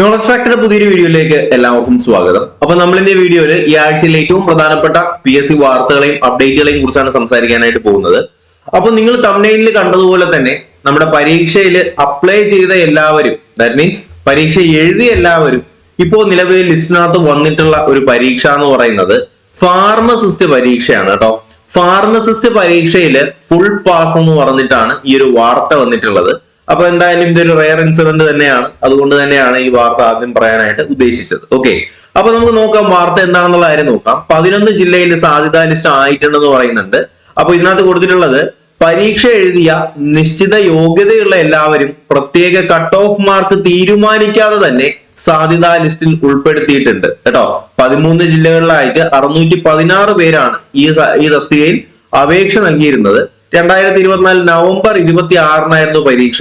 Knowledge ഫാക്ടറിന്റെ പുതിയൊരു വീഡിയോയിലേക്ക് എല്ലാവർക്കും സ്വാഗതം. അപ്പൊ നമ്മൾ ഇന്ന് വീഡിയോയിൽ ഈ ആഴ്ചയിലെ ഏറ്റവും പ്രധാനപ്പെട്ട പി എസ് സി വാർത്തകളെയും അപ്ഡേറ്റുകളെയും കുറിച്ചാണ് സംസാരിക്കാനായിട്ട് പോകുന്നത്. അപ്പൊ നിങ്ങൾ തമിഴ്നയിൽ കണ്ടതുപോലെ തന്നെ നമ്മുടെ പരീക്ഷയിൽ അപ്ലൈ ചെയ്ത എല്ലാവരും ദാറ്റ് മീൻസ് പരീക്ഷ എഴുതിയ എല്ലാവരും ഇപ്പോൾ നിലവിൽ ലിസ്റ്റിനകത്ത് വന്നിട്ടുള്ള ഒരു പരീക്ഷ എന്ന് പറയുന്നത് ഫാർമസിസ്റ്റ് പരീക്ഷയാണ് കേട്ടോ. ഫാർമസിസ്റ്റ് പരീക്ഷയിൽ ഫുൾ പാസ് എന്ന് പറഞ്ഞിട്ടാണ് ഈ ഒരു വാർത്ത വന്നിട്ടുള്ളത്. അപ്പൊ എന്തായാലും ഇതൊരു റെയർ ഇൻസിഡന്റ് തന്നെയാണ്. അതുകൊണ്ട് തന്നെയാണ് ഈ വാർത്ത ആദ്യം പറയാനായിട്ട് ഉദ്ദേശിച്ചത്. ഓക്കെ അപ്പൊ നമുക്ക് നോക്കാം വാർത്ത എന്താണെന്നുള്ള കാര്യം നോക്കാം. പതിനൊന്ന് ജില്ലയിൽ സാധ്യതാ ലിസ്റ്റ് ആയിട്ടുണ്ടെന്ന് പറയുന്നുണ്ട്. അപ്പൊ ഇതിനകത്ത് കൊടുത്തിട്ടുള്ളത് പരീക്ഷ എഴുതിയ നിശ്ചിത യോഗ്യതയുള്ള എല്ലാവരും പ്രത്യേക കട്ട് ഓഫ് മാർക്ക് തീരുമാനിക്കാതെ തന്നെ സാധ്യതാ ലിസ്റ്റിൽ ഉൾപ്പെടുത്തിയിട്ടുണ്ട്. കേട്ടോ? പതിമൂന്ന് ജില്ലകളിലായിട്ട് അറുന്നൂറ്റി പതിനാറ് പേരാണ് ഈ ഈ തസ്തികയിൽ അപേക്ഷ നൽകിയിരുന്നത്. രണ്ടായിരത്തി ഇരുപത്തിനാല് നവംബർ ഇരുപത്തി ആറിനായിരുന്നു പരീക്ഷ.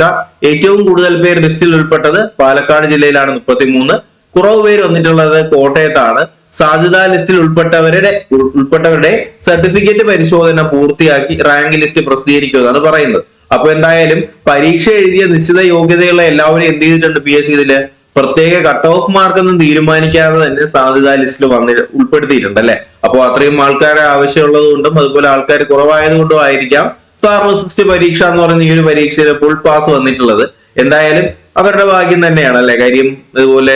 ഏറ്റവും കൂടുതൽ പേർ ലിസ്റ്റിൽ ഉൾപ്പെട്ടത് പാലക്കാട് ജില്ലയിലാണ് മുപ്പത്തിമൂന്ന്. കുറവ് പേര് വന്നിട്ടുള്ളത് കോട്ടയത്താണ്. സാധ്യതാ ലിസ്റ്റിൽ ഉൾപ്പെട്ടവരുടെ ഉൾപ്പെട്ടവരുടെ സർട്ടിഫിക്കറ്റ് പരിശോധന പൂർത്തിയാക്കി റാങ്ക് ലിസ്റ്റ് പ്രസിദ്ധീകരിക്കുമെന്നാണ് പറയുന്നത്. അപ്പൊ എന്തായാലും പരീക്ഷ എഴുതിയ നിശ്ചിത യോഗ്യതയുള്ള എല്ലാവരും എന്ത് ചെയ്തിട്ടുണ്ട് പി എസ് ഇതിൽ പ്രത്യേക കട്ട് ഓഫ് മാർക്ക് ഒന്നും തീരുമാനിക്കാതെ തന്നെ സാധ്യതാ ലിസ്റ്റിൽ വന്നി ഉൾപ്പെടുത്തിയിട്ടുണ്ട് അല്ലെ? അപ്പോൾ അത്രയും ആൾക്കാരെ ആവശ്യമുള്ളത് കൊണ്ടും അതുപോലെ ആൾക്കാർ കുറവായത് കൊണ്ടും ആയിരിക്കാം ഫാർമസിസ്റ്റ് പരീക്ഷ എന്ന് പറയുന്ന ഈ ഒരു പരീക്ഷയിൽ ഫുൾ പാസ് വന്നിട്ടുള്ളത്. എന്തായാലും അവരുടെ ഭാഗ്യം തന്നെയാണ് അല്ലെ? കാര്യം ഇതുപോലെ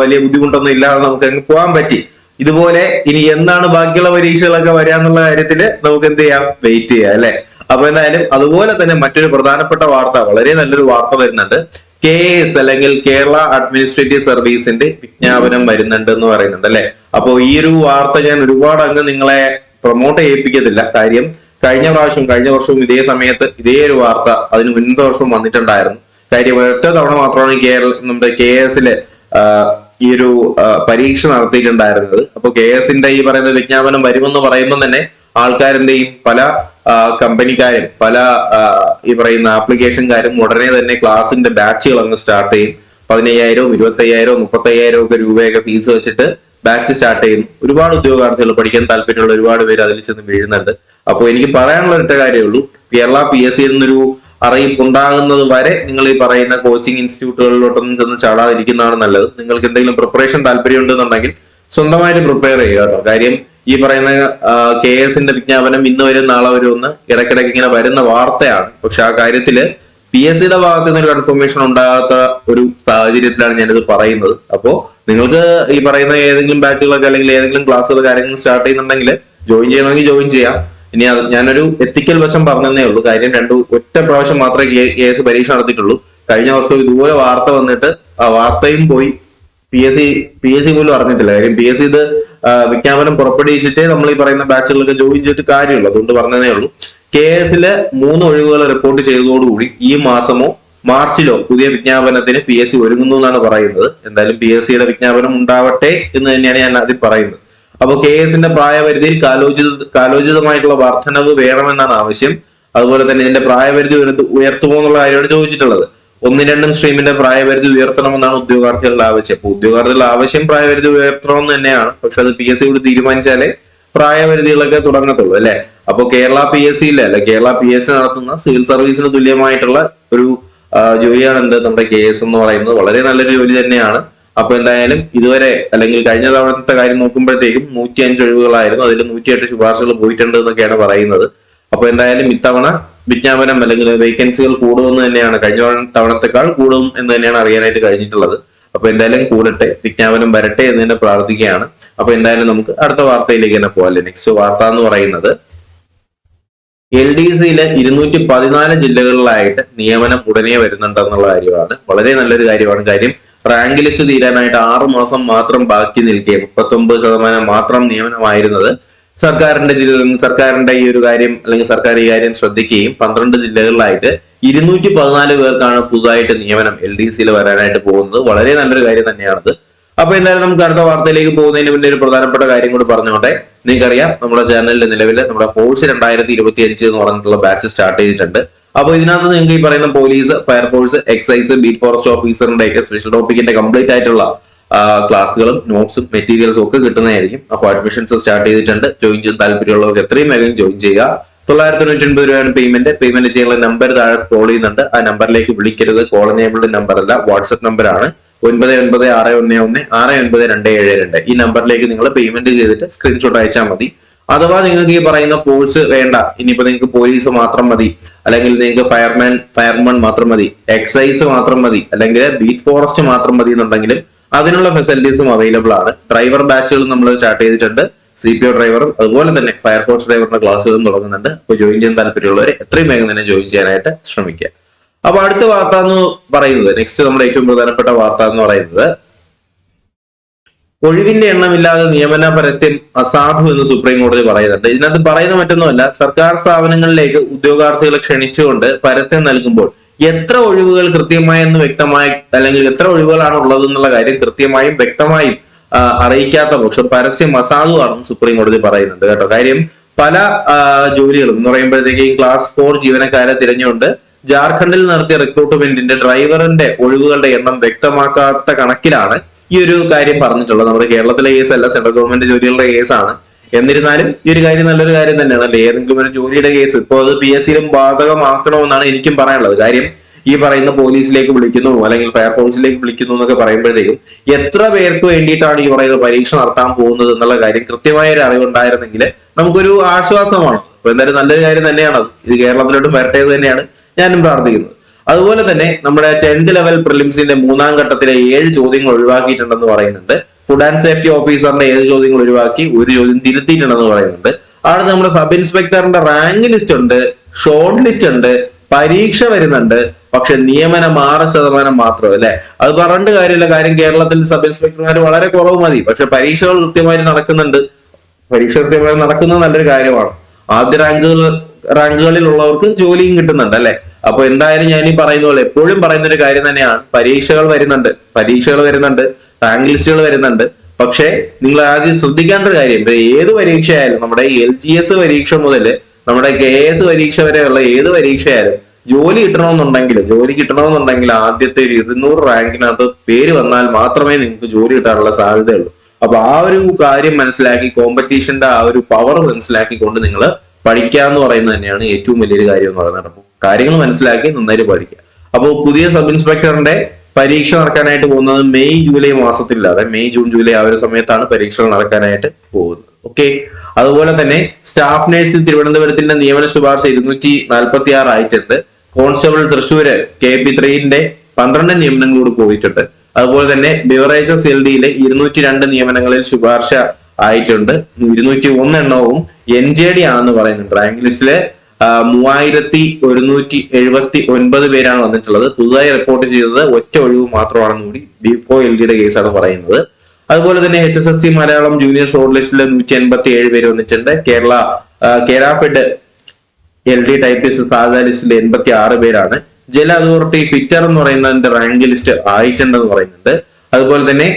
വലിയ ബുദ്ധിമുട്ടൊന്നും ഇല്ലാതെ നമുക്ക് അങ്ങ് പോകാൻ പറ്റി. ഇതുപോലെ ഇനി എന്താണ് ബാക്കിയുള്ള പരീക്ഷകളൊക്കെ വരാന്നുള്ള കാര്യത്തിൽ നമുക്ക് എന്ത് ചെയ്യാം? വെയിറ്റ് ചെയ്യാം അല്ലെ? അപ്പൊ എന്തായാലും അതുപോലെ തന്നെ മറ്റൊരു പ്രധാനപ്പെട്ട വാർത്ത വളരെ നല്ലൊരു വാർത്ത വരുന്നുണ്ട്. കെ എസ് അല്ലെങ്കിൽ കേരള അഡ്മിനിസ്ട്രേറ്റീവ് സർവീസിന്റെ വിജ്ഞാപനം വരുന്നുണ്ട് എന്ന് പറയുന്നുണ്ട് അല്ലെ? അപ്പോ ഈ ഒരു വാർത്ത ഞാൻ ഒരുപാട് അങ്ങ് നിങ്ങളെ പ്രൊമോട്ട് ചെയ്യിപ്പിക്കത്തില്ല. കാര്യം കഴിഞ്ഞ പ്രാവശ്യം കഴിഞ്ഞ വർഷവും ഇതേ സമയത്ത് ഇതേ ഒരു വാർത്ത അതിന് മുൻപത്തെ വർഷവും വന്നിട്ടുണ്ടായിരുന്നു. കാര്യം ഒറ്റ തവണ മാത്രമാണ് കേരള നമ്മുടെ കെ എസിലെ ഈ ഒരു പരീക്ഷ നടത്തിയിട്ടുണ്ടായിരുന്നത്. അപ്പൊ കെ എസിന്റെ ഈ പറയുന്ന വിജ്ഞാപനം വരുമെന്ന് പറയുമ്പോൾ തന്നെ ആൾക്കാരെന്തെയും പല കമ്പനിക്കാരും പല ഈ പറയുന്ന ആപ്ലിക്കേഷൻകാരും ഉടനെ തന്നെ ക്ലാസിന്റെ ബാച്ചുകൾ അങ്ങ് സ്റ്റാർട്ട് ചെയ്യും. പതിനയ്യായിരവും ഇരുപത്തയ്യായിരവും മുപ്പത്തയ്യായിരവും ഒക്കെ രൂപയൊക്കെ ഫീസ് വെച്ചിട്ട് ബാച്ച് സ്റ്റാർട്ട് ചെയ്യും. ഒരുപാട് ഉദ്യോഗാർത്ഥികൾ പഠിക്കാൻ താല്പര്യമുള്ള ഒരുപാട് പേര് അതിൽ ചെന്ന് വീഴുന്നുണ്ട്. അപ്പോൾ എനിക്ക് പറയാനുള്ള ഒറ്റ കാര്യമേ ഉള്ളൂ. കേരള പി എസ് സി എന്നൊരു അറിയിപ്പ് ഉണ്ടാകുന്നത് വരെ നിങ്ങൾ ഈ പറയുന്ന കോച്ചിങ് ഇൻസ്റ്റിറ്റ്യൂട്ടുകളിലോട്ടൊന്നും ചെന്ന് ചാടാതിരിക്കുന്നതാണ് നല്ലത്. നിങ്ങൾക്ക് എന്തെങ്കിലും പ്രിപ്പറേഷൻ താല്പര്യം ഉണ്ടെന്നുണ്ടെങ്കിൽ സ്വന്തമായിട്ട് പ്രിപ്പയർ ചെയ്യുക കേട്ടോ. കാര്യം ഈ പറയുന്ന കെ എസിന്റെ വിജ്ഞാപനം ഇന്ന് വരും നാളെ വരും എന്ന് ഇടയ്ക്കിടയ്ക്ക് ഇങ്ങനെ വരുന്ന വാർത്തയാണ്. പക്ഷെ ആ കാര്യത്തിൽ പി എസ് സിയുടെ ഭാഗത്ത് നിന്ന് ഒരു കൺഫർമേഷൻ ഉണ്ടാകാത്ത ഒരു സാഹചര്യത്തിലാണ് ഞാനിത് പറയുന്നത്. അപ്പോ നിങ്ങൾക്ക് ഈ പറയുന്ന ഏതെങ്കിലും ബാച്ചുകളൊക്കെ അല്ലെങ്കിൽ ഏതെങ്കിലും ക്ലാസ്സുകൾ കാര്യങ്ങൾ സ്റ്റാർട്ട് ചെയ്യുന്നുണ്ടെങ്കിൽ ജോയിൻ ചെയ്യണമെങ്കിൽ ജോയിൻ ചെയ്യാം. ഇനി അത് ഞാനൊരു എത്തിക്കൽ വശം പറഞ്ഞതേ ഉള്ളൂ. കാര്യം രണ്ട് ഒറ്റ പ്രാവശ്യം മാത്രമേ കെ എസ് പരീക്ഷ നടത്തിയിട്ടുള്ളൂ. കഴിഞ്ഞ വർഷം ഇതുപോലെ വാർത്ത വന്നിട്ട് ആ വാർത്തയും പോയി. P S C P S C പോലും അറിഞ്ഞിട്ടില്ല. കാര്യം പി എസ് സി ഇത് വിജ്ഞാപനം പുറപ്പെടുവിച്ചിട്ടേ നമ്മൾ ഈ പറയുന്ന ബാച്ചുകളിലൊക്കെ ജോയിൻ ചെയ്തിട്ട് കാര്യമുള്ളൂ. അതുകൊണ്ട് പറഞ്ഞതേ ഉള്ളൂ. കെ എസിൽ മൂന്ന് ഒഴിവുകൾ റിപ്പോർട്ട് ചെയ്തതോടുകൂടി ഈ മാസമോ മാർച്ചിലോ പുതിയ വിജ്ഞാപനത്തിന് പി എസ് സി ഒരുങ്ങുന്നു എന്നാണ് പറയുന്നത്. എന്തായാലും പി എസ് സിയുടെ വിജ്ഞാപനം ഉണ്ടാവട്ടെ എന്ന് തന്നെയാണ് ഞാൻ ആദ്യം പറയുന്നത്. അപ്പോൾ കെ എസിന്റെ പ്രായപരിധിയിൽ കാലോചിത കാലോചിതമായിട്ടുള്ള വർധനവ് വേണമെന്നാണ് ആവശ്യം. അതുപോലെ തന്നെ ഇതിന്റെ പ്രായപരിധി ഉയർത്ത- ഉയർത്തുമോ എന്നുള്ള കാര്യമാണ് ചോദിച്ചിട്ടുള്ളത്. ഒന്നും രണ്ടും സ്ട്രീമിന്റെ പ്രായപരിധി ഉയർത്തണമെന്നാണ് ഉദ്യോഗാർത്ഥികളുടെ ആവശ്യം. അപ്പൊ ഉദ്യോഗാർത്ഥികളുടെ ആവശ്യം പ്രായപരിധി ഉയർത്തണമെന്ന് തന്നെയാണ്. പക്ഷെ അത് പി എസ് സി കൂടി തീരുമാനിച്ചാലേ പ്രായപരിധികളൊക്കെ തുടങ്ങത്തുള്ളൂ അല്ലെ? അപ്പൊ കേരള പി എസ് സിയിലെ അല്ലെ കേരള പി എസ് സി നടത്തുന്ന സിവിൽ സർവീസിന് തുല്യമായിട്ടുള്ള ഒരു ജോലിയാണ് എന്ത് നമ്മുടെ കെ എസ് എന്ന് പറയുന്നത്. വളരെ നല്ലൊരു ജോലി തന്നെയാണ്. അപ്പൊ എന്തായാലും ഇതുവരെ അല്ലെങ്കിൽ കഴിഞ്ഞ തവണത്തെ കാര്യം നോക്കുമ്പോഴത്തേക്കും നൂറ്റി അഞ്ച് ഒഴിവുകളായിരുന്നു. അതിൽ നൂറ്റിയെട്ട് ശുപാർശകൾ പോയിട്ടുണ്ട് എന്നൊക്കെയാണ് പറയുന്നത്. അപ്പൊ എന്തായാലും ഇത്തവണ വിജ്ഞാപനം അല്ലെങ്കിൽ വേക്കൻസികൾ കൂടുമെന്ന് തന്നെയാണ് കഴിഞ്ഞ തവണത്തെക്കാൾ കൂടും എന്ന് തന്നെയാണ് അറിയാനായിട്ട് കഴിഞ്ഞിട്ടുള്ളത്. അപ്പൊ എന്തായാലും കൂടട്ടെ വിജ്ഞാപനം വരട്ടെ എന്ന് തന്നെ പ്രാർത്ഥിക്കുകയാണ്. അപ്പൊ എന്തായാലും നമുക്ക് അടുത്ത വാർത്തയിലേക്ക് തന്നെ പോകാല്ലേ നെക്സ്റ്റ് വാർത്ത എന്ന് പറയുന്നത്. എൽ ഡി സിയിലെ ഇരുന്നൂറ്റി പതിനാല് ജില്ലകളിലായിട്ട് നിയമനം ഉടനെ വരുന്നുണ്ടെന്നുള്ള കാര്യമാണ്. വളരെ നല്ലൊരു കാര്യമാണ്. കാര്യം റാങ്ക് ലിസ്റ്റ് തീരാനായിട്ട് ആറു മാസം മാത്രം ബാക്കി നിൽക്കെ മുപ്പത്തൊമ്പത് ശതമാനം മാത്രം നിയമനമായിരുന്നത്. സർക്കാരിന്റെ ജില്ല സർക്കാരിന്റെ ഈ ഒരു കാര്യം അല്ലെങ്കിൽ സർക്കാർ ഈ കാര്യം ശ്രദ്ധിക്കുകയും പന്ത്രണ്ട് ജില്ലകളിലായിട്ട് ഇരുന്നൂറ്റി പതിനാല് പേർക്കാണ് പുതുതായിട്ട് നിയമനം എൽ ഡി സിയിൽ വരാനായിട്ട് പോകുന്നത്. വളരെ നല്ലൊരു കാര്യം തന്നെയാണത്. അപ്പൊ എന്തായാലും നമുക്ക് അടുത്ത വാർത്തയിലേക്ക് പോകുന്നതിന് മുന്നേ ഒരു പ്രധാനപ്പെട്ട കാര്യം കൂടി പറഞ്ഞോട്ടെ നിങ്ങൾക്കറിയാം നമ്മുടെ ചാനലിൽ നിലവിൽ നമ്മുടെ ഫോഴ്സ് രണ്ടായിരത്തി ഇരുപത്തി അഞ്ച് എന്ന് പറഞ്ഞിട്ടുള്ള ബാച്ച് സ്റ്റാർട്ട് ചെയ്തിട്ടുണ്ട്. അപ്പൊ ഇതിനകത്ത് നിങ്ങൾക്ക് ഈ പറയുന്ന police fire force excise beat forest ഓഫീസറിന്റെ ഒക്കെ സ്പെഷ്യൽ ടോപ്പിക്കിന്റെ കംപ്ലീറ്റ് ആയിട്ടുള്ള ക്ലാസ്സുകളും നോട്ട്സും മെറ്റീരിയൽസും ഒക്കെ കിട്ടുന്നതായിരിക്കും. അപ്പോൾ അഡ്മിഷൻസ് സ്റ്റാർട്ട് ചെയ്തിട്ടുണ്ട്. ജോയിൻ ചെയ്യാൻ താല്പര്യമുള്ളവർക്ക് എത്രയും വേഗം ജോയിൻ ചെയ്യുക. തൊള്ളായിരത്തി തൊണ്ണൂറ്റി ഒൻപത് രൂപയാണ് പേയ്മെന്റ് പേയ്മെന്റ് ചെയ്യാനുള്ള നമ്പർ താഴെ സ്ക്രോൾ ചെയ്യുന്നുണ്ട്. ആ നമ്പറിലേക്ക് വിളിക്കരുത്. കോൾ എനേബിൾഡ് നമ്പർ അല്ല വാട്സ്ആപ്പ് നമ്പർ ആണ്. ഒൻപത് ഒൻപത് ആറ് ഒന്ന് ഒന്ന് ആറ് ഒൻപത് രണ്ട് ഏഴ് രണ്ട്. ഈ നമ്പറിലേക്ക് നിങ്ങൾ പേയ്മെന്റ് ചെയ്തിട്ട് സ്ക്രീൻഷോട്ട് അയച്ചാൽ മതി. അഥവാ നിങ്ങൾക്ക് ഈ പറയുന്ന കോഴ്സ് വേണ്ട. ഇനിയിപ്പോ നിങ്ങൾക്ക് പോലീസ് മാത്രം മതി. അല്ലെങ്കിൽ നിങ്ങൾക്ക് ഫയർമാൻ ഫയർമാൻ മാത്രം മതി. എക്സൈസ് മാത്രം മതി. അല്ലെങ്കിൽ ബീറ്റ് ഫോറസ്റ്റ് മാത്രം മതി എന്നുണ്ടെങ്കിൽ അതിനുള്ള ഫെസിലിറ്റീസും അവൈലബിൾ ആണ്. ഡ്രൈവർ ബാച്ചുകൾ നമ്മൾ സ്റ്റാർട്ട് ചെയ്തിട്ടുണ്ട്. സി പി ഒ ഡ്രൈവറും അതുപോലെ തന്നെ ഫയർഫോഴ്സ് ഡ്രൈവറിന്റെ ക്ലാസ്സുകളും തുടങ്ങുന്നുണ്ട്. അപ്പോൾ ജോയിൻ ചെയ്യാൻ താല്പര്യമുള്ളവർ എത്രയും വേഗം തന്നെ ജോയിൻ ചെയ്യാനായിട്ട് ശ്രമിക്കുക. അപ്പൊ അടുത്ത വാർത്ത എന്ന് പറയുന്നത് നെക്സ്റ്റ് നമ്മുടെ ഏറ്റവും പ്രധാനപ്പെട്ട വാർത്ത എന്ന് പറയുന്നത് ഒഴിവിന്റെ എണ്ണമില്ലാതെ നിയമന പരസ്യം അസാധു എന്ന് സുപ്രീം കോടതി പറയുന്നുണ്ട്. ഇതിനകത്ത് പറയുന്ന മറ്റൊന്നുമല്ല സർക്കാർ സ്ഥാപനങ്ങളിലേക്ക് ഉദ്യോഗാർത്ഥികളെ ക്ഷണിച്ചുകൊണ്ട് പരസ്യം നൽകുമ്പോൾ എത്ര ഒഴിവുകൾ കൃത്യമായെന്ന് വ്യക്തമായി അല്ലെങ്കിൽ എത്ര ഒഴിവുകളാണ് ഉള്ളത് എന്നുള്ള കാര്യം കൃത്യമായും വ്യക്തമായും അറിയിക്കാത്ത പക്ഷം പരസ്യം അസാധുവാണെന്ന് സുപ്രീം കോടതി പറയുന്നുണ്ട് കേട്ടോ. കാര്യം പല ജോലികളും എന്ന് പറയുമ്പോഴത്തേക്ക് ക്ലാസ് ഫോർ ജീവനക്കാരെ തിരഞ്ഞുകൊണ്ട് ജാർഖണ്ഡിൽ നടത്തിയ റിക്രൂട്ട്മെന്റിന്റെ ഡ്രൈവറിന്റെ ഒഴിവുകളുടെ എണ്ണം വ്യക്തമാക്കാത്ത കണക്കിലാണ് ഈ ഒരു കാര്യം പറഞ്ഞിട്ടുള്ളത്. നമ്മുടെ കേരളത്തിലെ കേസ് അല്ല സെൻട്രൽ ഗവൺമെന്റ് ജോലികളുടെ കേസാണ് എന്നിരുന്നാലും ഈ ഒരു കാര്യം നല്ലൊരു കാര്യം തന്നെയാണ്. അല്ലെ? ഏതെങ്കിലും ഒരു ജോലിയുടെ കേസ്. ഇപ്പോൾ അത് പി എസ് സിയിലും ബാധകമാക്കണമെന്നാണ് എനിക്കും പറയാനുള്ളത്. കാര്യം ഈ പറയുന്ന പോലീസിലേക്ക് വിളിക്കുന്നു അല്ലെങ്കിൽ ഫയർഫോഴ്സിലേക്ക് വിളിക്കുന്നു എന്നൊക്കെ പറയുമ്പോഴത്തേക്കും എത്ര പേർക്ക് വേണ്ടിയിട്ടാണ് ഈ പറയുന്ന പരീക്ഷ നടത്താൻ പോകുന്നത് എന്നുള്ള കാര്യം കൃത്യമായ ഒരു അറിവുണ്ടായിരുന്നെങ്കിൽ നമുക്കൊരു ആശ്വാസമാണ്. അപ്പൊ എന്തായാലും നല്ലൊരു കാര്യം തന്നെയാണ് ഇത് കേരളത്തിലോട്ട് വരട്ടെ തന്നെയാണ് ഞാനും പ്രാർത്ഥിക്കുന്നത്. അതുപോലെ തന്നെ നമ്മുടെ ടെൻത്ത് ലെവൽ പ്രിലിംസിന്റെ മൂന്നാം ഘട്ടത്തിലെ ഏഴ് ചോദ്യങ്ങൾ ഒഴിവാക്കിയിട്ടുണ്ടെന്ന് പറയുന്നുണ്ട്. ഫുഡ് ആൻഡ് സേഫ്റ്റി ഓഫീസറിന്റെ ഏഴ് ചോദ്യങ്ങൾ ഒഴിവാക്കി ഒരു ചോദ്യം തിരുത്തിയിട്ടുണ്ടെന്ന് പറയുന്നുണ്ട്. അവിടെ നമ്മുടെ സബ് ഇൻസ്പെക്ടറിന്റെ റാങ്ക് ലിസ്റ്റ് ഉണ്ട് ഷോർട്ട് ലിസ്റ്റ് ഉണ്ട് പരീക്ഷ വരുന്നുണ്ട് പക്ഷെ നിയമനം ആറ് ശതമാനം മാത്രം അല്ലെ? അത് പറഞ്ഞിട്ട് കാര്യമില്ല. കാര്യം കേരളത്തിൽ സബ് ഇൻസ്പെക്ടർമാർ വളരെ കുറവ് മതി. പക്ഷെ പരീക്ഷകൾ കൃത്യമായി നടക്കുന്നുണ്ട്. പരീക്ഷ കൃത്യമായി നടക്കുന്നത് നല്ലൊരു കാര്യമാണ്. ആദ്യ റാങ്കുകൾ റാങ്കുകളിലുള്ളവർക്ക് ജോലിയും കിട്ടുന്നുണ്ട് അല്ലെ? അപ്പൊ എന്തായാലും ഞാൻ ഈ പറയുന്ന പോലെ എപ്പോഴും പറയുന്ന ഒരു കാര്യം തന്നെയാണ്. പരീക്ഷകൾ വരുന്നുണ്ട്. പരീക്ഷകൾ വരുന്നുണ്ട്. റാങ്ക് ലിസ്റ്റുകൾ വരുന്നുണ്ട്. പക്ഷേ നിങ്ങൾ ആദ്യം ശ്രദ്ധിക്കേണ്ട ഒരു കാര്യം ഏത് പരീക്ഷയായാലും നമ്മുടെ എൽ ജി എസ് പരീക്ഷ മുതൽ നമ്മുടെ കെ എസ് പരീക്ഷ വരെയുള്ള ഏത് പരീക്ഷയായാലും ജോലി കിട്ടണമെന്നുണ്ടെങ്കിൽ ജോലി കിട്ടണമെന്നുണ്ടെങ്കിൽ ആദ്യത്തെ ഒരു ഇരുന്നൂറ് റാങ്കിനകത്ത് പേര് വന്നാൽ മാത്രമേ നിങ്ങൾക്ക് ജോലി കിട്ടാനുള്ള സാധ്യതയുള്ളൂ. അപ്പൊ ആ ഒരു കാര്യം മനസ്സിലാക്കി കോമ്പറ്റീഷന്റെ ആ ഒരു പവർ മനസ്സിലാക്കിക്കൊണ്ട് നിങ്ങൾ പഠിക്കുക എന്ന് പറയുന്നത് തന്നെയാണ് ഏറ്റവും വലിയൊരു കാര്യം എന്ന് പറയുന്നത്. കാര്യങ്ങൾ മനസ്സിലാക്കി നന്നായിട്ട് പഠിക്കുക. അപ്പോൾ പുതിയ സബ് ഇൻസ്പെക്ടറിന്റെ പരീക്ഷ നടക്കാനായിട്ട് പോകുന്നത് മെയ് ജൂലൈ മാസത്തിലല്ലാതെ മെയ് ജൂൺ ജൂലൈ ആ ഒരു സമയത്താണ് പരീക്ഷകൾ നടക്കാനായിട്ട് പോകുന്നത്. ഓക്കെ അതുപോലെ തന്നെ സ്റ്റാഫ് നഴ്സ് തിരുവനന്തപുരത്തിന്റെ നിയമന ശുപാർശ ഇരുന്നൂറ്റി നാൽപ്പത്തി ആറ് ആയിട്ടുണ്ട് കോൺസ്റ്റബിൾ തൃശൂര് കെ പി ത്രീന്റെ പന്ത്രണ്ട് നിയമനങ്ങളോട് പോയിട്ടുണ്ട് അതുപോലെ തന്നെ ബിവറേജസ് എൽ ഡിയിലെ ഇരുന്നൂറ്റി രണ്ട് നിയമനങ്ങളിൽ ശുപാർശ ആയിട്ടുണ്ട്. ഇരുന്നൂറ്റി ഒന്ന് എണ്ണവും എൻ ജെ ഡി ആണെന്ന് പറയുന്നുണ്ട്. റാങ്ക് ലിസ്റ്റിൽ മൂവായിരത്തി ഒരുന്നൂറ്റി എഴുപത്തി ഒൻപത് പേരാണ് വന്നിട്ടുള്ളത്. പുതുതായി റിപ്പോർട്ട് ചെയ്തത് ഒറ്റ ഒഴിവ് മാത്രമാണെന്ന് കൂടി ഡിപ്പോ എൽ ഡിയുടെ കേസാണ് പറയുന്നത്. അതുപോലെ തന്നെ H S S T Malayalam junior short ലിസ്റ്റിൽ നൂറ്റി എൺപത്തി ഏഴ് പേര് വന്നിട്ടുണ്ട്. Kerala Kerafed L D typist സാധാ ലിസ്റ്റിൽ എൺപത്തി ആറ് പേരാണ്. ജല അതോറിറ്റി ഫിറ്റർ എന്ന് പറയുന്നതിന്റെ റാങ്ക് ലിസ്റ്റ് ആയിട്ടുണ്ടെന്ന് പറയുന്നുണ്ട്. അതുപോലെ തന്നെ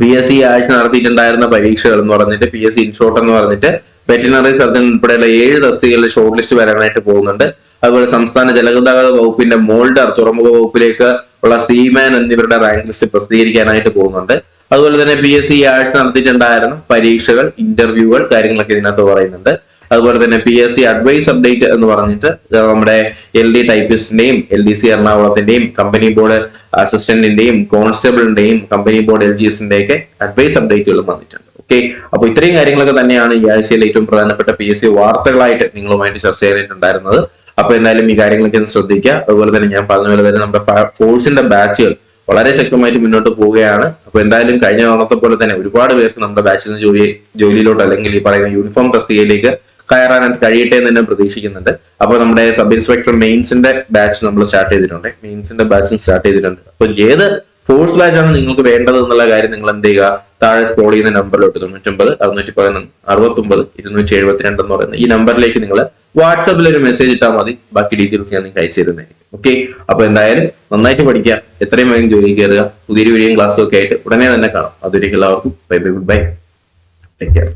പി എസ് സി ആഴ്ച നടത്തിയിട്ടുണ്ടായിരുന്ന പരീക്ഷകൾ എന്ന് പറഞ്ഞിട്ട് പി എസ് സി ഇൻഷോർട്ട് എന്ന് പറഞ്ഞിട്ട് വെറ്റിനറി സർജൻ ഉൾപ്പെടെയുള്ള ഏഴ് തസ്തികകളിൽ ഷോർട്ട് ലിസ്റ്റ് വരാനായിട്ട് പോകുന്നുണ്ട്. അതുപോലെ സംസ്ഥാന ജലഗതാഗത വകുപ്പിന്റെ മോൾഡർ തുറമുഖ വകുപ്പിലേക്ക് ഉള്ള സീമാൻ എന്നിവരുടെ റാങ്ക് ലിസ്റ്റ് പ്രസിദ്ധീകരിക്കാനായിട്ട് പോകുന്നുണ്ട്. അതുപോലെ തന്നെ പി എസ് സി ആഴ്ച നടത്തിയിട്ടുണ്ടായിരുന്ന പരീക്ഷകൾ ഇന്റർവ്യൂകൾ കാര്യങ്ങളൊക്കെ ഇതിനകത്ത് പറയുന്നുണ്ട്. അതുപോലെ തന്നെ P S C advice update എന്ന് പറഞ്ഞിട്ട് നമ്മുടെ എൽ ഡി ടൈപ്പിസ്റ്റിന്റെയും എൽ ഡി സി എറണാകുളത്തിന്റെയും കമ്പനി ബോർഡ് അസിസ്റ്റന്റിന്റെയും കോൺസ്റ്റബിളിന്റെയും കമ്പനി ബോർഡ് എൽ ജി എസിന്റെ ഒക്കെ അഡ്വൈസ് അപ്ഡേറ്റുകളും വന്നിട്ടുണ്ട്. ഓക്കെ അപ്പൊ ഇത്രയും കാര്യങ്ങളൊക്കെ തന്നെയാണ് ഈ ആഴ്ചയിൽ ഏറ്റവും പ്രധാനപ്പെട്ട പി എസ് സി വാർത്തകളായിട്ട് നിങ്ങളുമായിട്ട് ചർച്ച ചെയ്തിട്ടുണ്ടായിരുന്നത്. അപ്പൊ എന്തായാലും ഈ കാര്യങ്ങളൊക്കെ ഒന്ന് ശ്രദ്ധിക്കുക. അതുപോലെ തന്നെ ഞാൻ പറഞ്ഞ പോലെ തന്നെ നമ്മുടെ ഫോഴ്സിന്റെ ബാച്ചുകൾ വളരെ ശക്തമായിട്ട് മുന്നോട്ട് പോവുകയാണ്. അപ്പൊ എന്തായാലും കഴിഞ്ഞ തവണത്തെ പോലെ തന്നെ ഒരുപാട് പേർക്ക് നമ്മുടെ ബാച്ചിൽ നിന്ന് ജോലി ജോലിയിലോട്ട് അല്ലെങ്കിൽ ഈ പറയുന്ന യൂണിഫോം തസ്തികയിലേക്ക് കയറാനായിട്ട് കഴിയട്ടെ എന്ന് തന്നെ പ്രതീക്ഷിക്കുന്നുണ്ട്. അപ്പൊ നമ്മുടെ സബ് ഇൻസ്പെക്ടർ മെയിൻസിന്റെ ബാച്ച് നമ്മൾ സ്റ്റാർട്ട് ചെയ്തിട്ടുണ്ട്. മെയിൻസിന്റെ ബാച്ചും സ്റ്റാർട്ട് ചെയ്തിട്ടുണ്ട്. അപ്പൊ ഏത് ഫോഴ്സ് ബാച്ച് ആണ് നിങ്ങൾക്ക് വേണ്ടത് എന്നുള്ള കാര്യം നിങ്ങൾ എന്ത് ചെയ്യുക? താഴെ സ്ക്രോൾ ചെയ്യുന്ന നമ്പറിലോട്ട് തൊണ്ണൂറ്റൊമ്പത് അറുന്നൂറ്റി പതിനൊന്ന് അറുപത്തൊമ്പത് ഇരുന്നൂറ്റി എഴുപത്തിരണ്ട് എന്ന് പറയുന്ന ഈ നമ്പറിലേക്ക് നിങ്ങൾ വാട്സാപ്പിൽ ഒരു മെസ്സേജ് ഇട്ടാൽ മതി. ബാക്കി ഡീറ്റെയിൽസ് ഞാൻ നിങ്ങൾക്ക് അയച്ചു തരുന്നതായിരിക്കും. ഓക്കെ അപ്പൊ എന്തായാലും നന്നായിട്ട് പഠിക്കുക. എത്രയും വേഗം ജോലി കയറുക. പുതിയൊരു വീഡിയോയും ക്ലാസ്സും ഒക്കെ ആയിട്ട് ഉടനെ തന്നെ കാണാം. അതൊരിക്കലും എല്ലാവർക്കും. Bye bye goodbye. Take care